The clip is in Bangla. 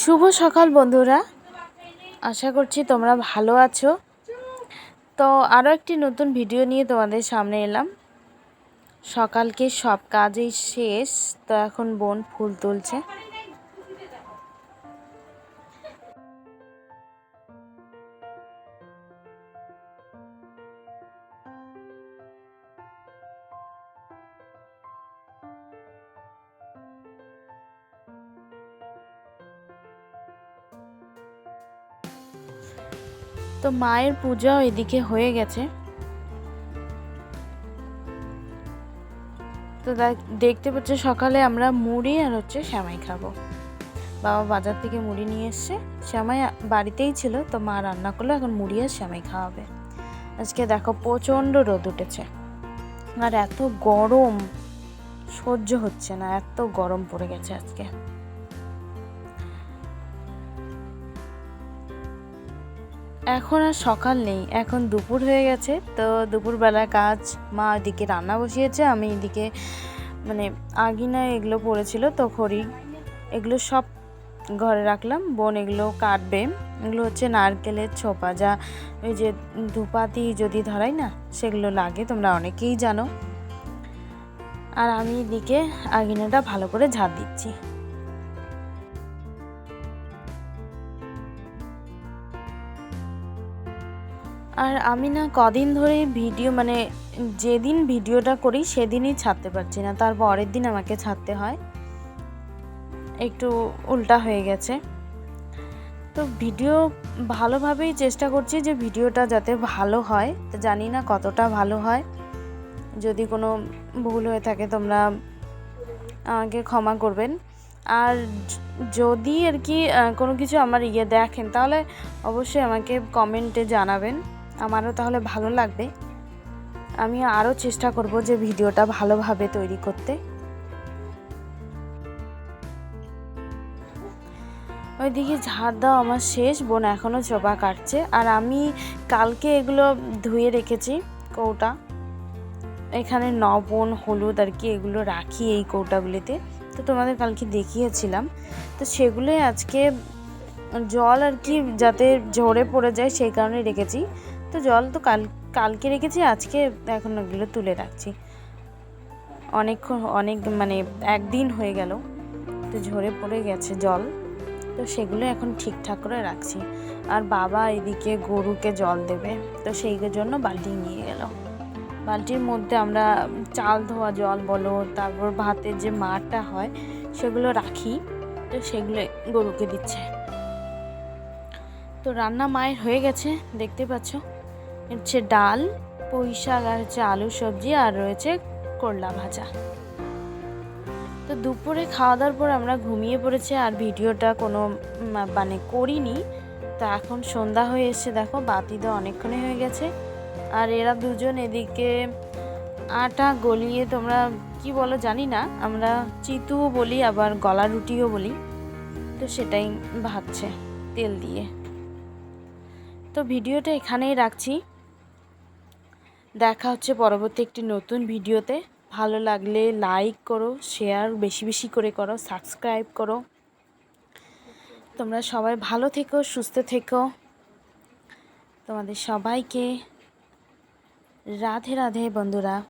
শুভ সকাল, বন্ধুরা। আশা করছি তোমরা ভালো আছো। তো আরও একটি নতুন ভিডিও নিয়ে তোমাদের সামনে এলাম। সকালকে সব কাজেই শেষ। তো এখন বোন ফুল তুলছে। তো মায়ের পূজাও এদিকে হয়ে গেছে। তো দেখতে পাচ্ছ সকালে আমরা মুড়ি আর হচ্ছে শ্যামাই খাব। বাবা বাজার থেকে মুড়ি নিয়ে এসছে। শ্যামাই বাড়িতেই ছিল, তো মা রান্না করল, এখন মুড়ি আর শ্যামাই খাওয়াবে। আজকে দেখো প্রচণ্ড রোদ উঠেছে। আর এত গরম, সহ্য হচ্ছে না, এত গরম পড়ে গেছে আজকে। এখন আর সকাল নেই, এখন দুপুর হয়ে গেছে, তো দুপুরবেলা কাজ মা এদিকে রান্না বসিয়েছে, আমি এদিকে মানে আগিনা এগুলো পড়েছিল তো খড়ি, এগুলো সব ঘরে রাখলাম, বোন এগুলো কাটবে, এগুলো হচ্ছে নারকেলের ছোপা, যা ওই যে ধুপাতি যদি ধরাই না, সেগুলো লাগে, তোমরা অনেকেই জানো। আর আমি এদিকে আগিনাটা ভালো করে ঝাঁপ দিচ্ছি। আর আমি না কদিন ধরে ভিডিও মানে যেদিন ভিডিওটা করি সেদিনই ছাড়তে পারছি না। তার পরের দিন আমাকে ছাড়তে হয়। একটু উল্টা হয়ে গেছে। তো ভিডিও ভালোভাবেই চেষ্টা করছি যে ভিডিওটা যাতে ভালো হয়। তো জানি না কতটা ভালো হয়। যদি কোনো ভুল হয়ে থাকে তোমরা আমাকে ক্ষমা করবেন। আর যদি আর কি কোনো কিছু আমার ইয়ে দেখেন, তাহলে অবশ্যই আমাকে কমেন্টে জানাবেন। আমারও তাহলে ভালো লাগবে। আমি আরও চেষ্টা করব যে ভিডিওটা ভালোভাবে তৈরি করতে। ওইদিকে ঝাড় দাও আমার শেষ, বোন এখনও চোপা কাটছে। আর আমি কালকে এগুলো ধুয়ে রেখেছি কৌটা। এখানে নবন, হলুদ আর কি এগুলো রাখি এই কৌটাগুলিতে। তো তোমাদের কালকে দেখিয়েছিলাম। তো সেগুলোই আজকে জল আর কি যাতে ঝরে পড়ে যায় সেই কারণে রেখেছি। তো জল তো কাল, কালকে রেখেছি, আজকে এখন ওগুলো তুলে রাখছি। অনেকক্ষণ অনেক মানে একদিন হয়ে গেল, তো ঝরে পড়ে গেছে জল, তো সেগুলো এখন ঠিকঠাক করে রাখছি। আর বাবা এদিকে গরুকে জল দেবে, তো সেই জন্য বালতি নিয়ে গেল বালতির মধ্যে আমরা চাল ধোয়া জল বলো, তারপর ভাতের যে মারটা হয়, সেগুলো রাখি, তো সেগুলো গরুকে দিচ্ছে। তো রান্না মায়ের হয়ে গেছে, দেখতে পাচ্ছ? হচ্ছে ডাল, পুঁই শাক, আর হচ্ছে আলু সবজি, আর রয়েছে করলা ভাজা। তো দুপুরে খাওয়া দাওয়ার পর আমরা ঘুমিয়ে পড়েছি আর ভিডিওটা কোনো মানে করিনি। তো এখন সন্ধ্যা হয়ে এসছে, দেখো বাতি তো অনেকক্ষণই হয়ে গেছে। আর এরা দুজন এদিকে আটা গলিয়ে তোমরা কি বলো জানি না, আমরা চিতুও বলি, আবার গলা রুটিও বলি। তো সেটাই ভাবছে তেল দিয়ে। তো ভিডিওটা এখানেই রাখছি। দেখা হচ্ছে পরবর্তী একটি নতুন ভিডিওতে। ভালো লাগলে লাইক করো শেয়ার বেশি বেশি করে করো সাবস্ক্রাইব করো। তোমরা সবাই ভালো থেকো, সুস্থ থেকো। তোমাদের সবাইকে রাধে রাধে বন্ধুরা।